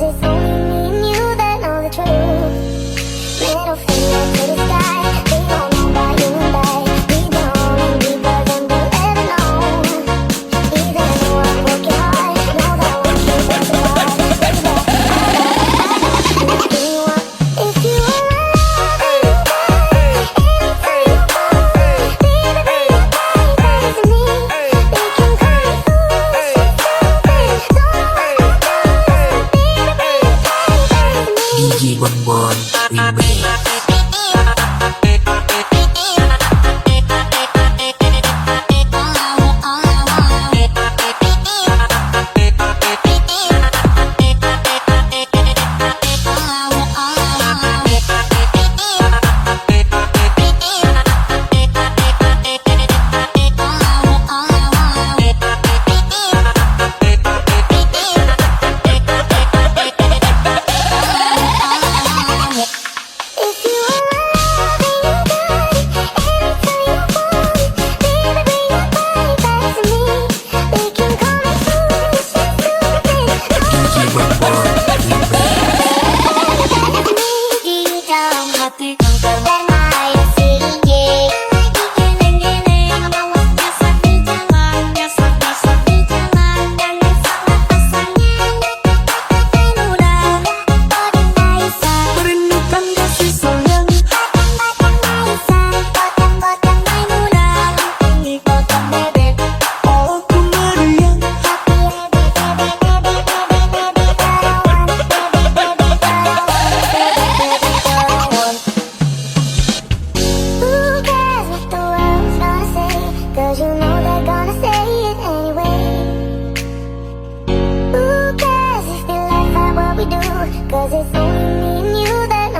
It's only knew that all the truth. Little Bun Bun Remix Cause you know they're gonna say it anyway. Ooh, cause it's the life what we do. Cause it's only me and you that